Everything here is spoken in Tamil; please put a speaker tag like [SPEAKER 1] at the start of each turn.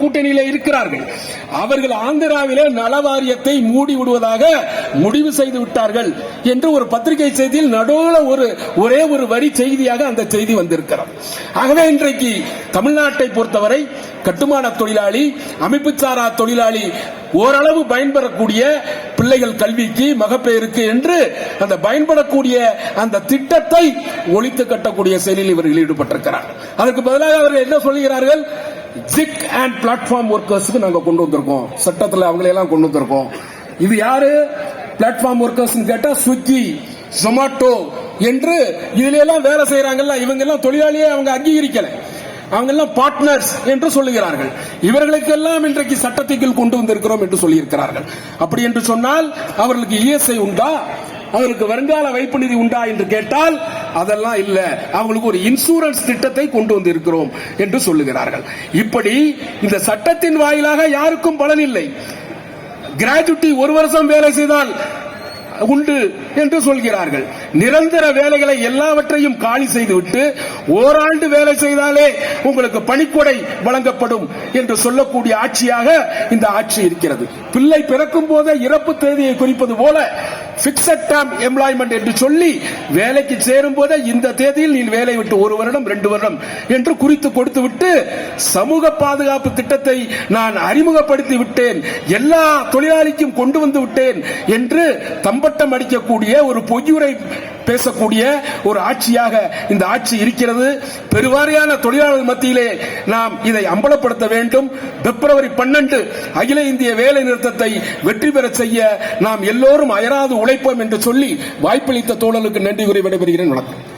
[SPEAKER 1] கூட்டணியில இருக்கிறார்கள். அவர்கள் ஆந்திராவிலே நலவாரியத்தை மூடி விடுவதாக முடிவு செய்து விட்டார்கள் என்று ஒரு பத்திரிகை செய்தியில் நடுவில் ஒரு ஒரே ஒரு வரி செய்தியாக அந்த செய்தி வந்திருக்கிறது. ஆகவே இன்றைக்கு தமிழ்நாட்டை பொறுத்தவரை கட்டுமான தொழிலாளி அமைப்புச்சாரா தொழிலாளி ஓரளவு பயன்பெறக்கூடிய பிள்ளைகள் கல்விக்கு மகப்பேருக்கு என்று அந்த பயன்படக்கூடிய அந்த திட்டத்தை ஒழித்து கட்டக்கூடிய செயலில் இவர்கள் ஈடுபட்டிருக்கிறார் அதற்கு பதிலாக அவர்கள் என்ன சொல்கிறார்கள்? ஜிக் அண்ட் பிளாட்ஃபார்ம் ஒர்க்கர்ஸ்க்கு நாங்கள் கொண்டு வந்திருக்கோம். சட்டத்தில் அவங்களையெல்லாம் கொண்டு வந்திருக்கோம். இது யாரு? பிளாட்ஃபார்ம் ஒர்க்கர்ஸ் கேட்டால் ஸ்விக்கி ஜொமாட்டோ என்று இதுல எல்லாம் வேலை செய்யறாங்கல்ல இவங்க எல்லாம் தொழிலாளியே அவங்க அங்கீகரிக்கல. அவங்க எல்லாம் பார்ட்னர்ஸ் என்று சொல்லுகிறார்கள். இவர்களுக்கெல்லாம் இன்றைக்கு சட்டத்திற்குள் கொண்டு வந்திருக்கிறோம் என்று சொல்லியிருக்கிறார்கள். அப்படி என்று சொன்னால் அவர்களுக்கு இஎஸ்ஐ உண்டா? அவருக்கு வருங்கால வைப்பு நிதி உண்டா என்று கேட்டால் அதெல்லாம் இல்ல. அவங்களுக்கு ஒரு இன்சூரன்ஸ் திட்டத்தை கொண்டு வந்திருக்கிறோம் என்று சொல்லுகிறார்கள். இப்படி இந்த சட்டத்தின் வாயிலாக யாருக்கும் பலன் இல்லை. கிராஜுட்டி ஒரு வருஷம் வேலை செய்தால் உண்டு என்று சொல்கிறார்கள். நிரந்தர வேலைகளை எல்லாவற்றையும் காலி செய்துவிட்டு ஓராண்டு வேலை செய்தாலே உங்களுக்கு பணிக்கொடை வழங்கப்படும் என்று சொல்லக்கூடிய ஆட்சியாக இந்த ஆட்சி இருக்கிறது. பிள்ளை பிறக்கும் போதே இறப்பு தேதியை குறிப்பது போல பிக்சட் டேம் எம்ப்ளாய்மெண்ட் என்று சொல்லி வேலைக்கு சேரும் போதே இந்த தேதியில் நீ வேலை விட்டு ஒரு வருடம் ரெண்டு வருடம் என்று குறித்து கொடுத்து விட்டு சமூக பாதுகாப்பு திட்டத்தை நான் அறிமுகப்படுத்தி விட்டேன். எல்லா தொழிலாளிக்கும் கொண்டு வந்து விட்டேன் என்று தம்பட்டம் அடிக்கக்கூடிய ஒரு பொய்யுரை பேசக்கூடிய ஒரு ஆட்சியாக இந்த ஆட்சி இருக்கிறது. பெருவாரியான தொழிலாளர் மத்தியிலே நாம் இதை அம்பலப்படுத்த வேண்டும். பிப்ரவரி பன்னெண்டு அகில இந்திய வேலை நிறுத்தத்தை வெற்றி பெற செய்ய நாம் எல்லோரும் அயராது உழைப்போம் என்று சொல்லி வாய்ப்பளித்த தோழலுக்கு நன்றி கூறி விடைபெறுகிறேன். வணக்கம்.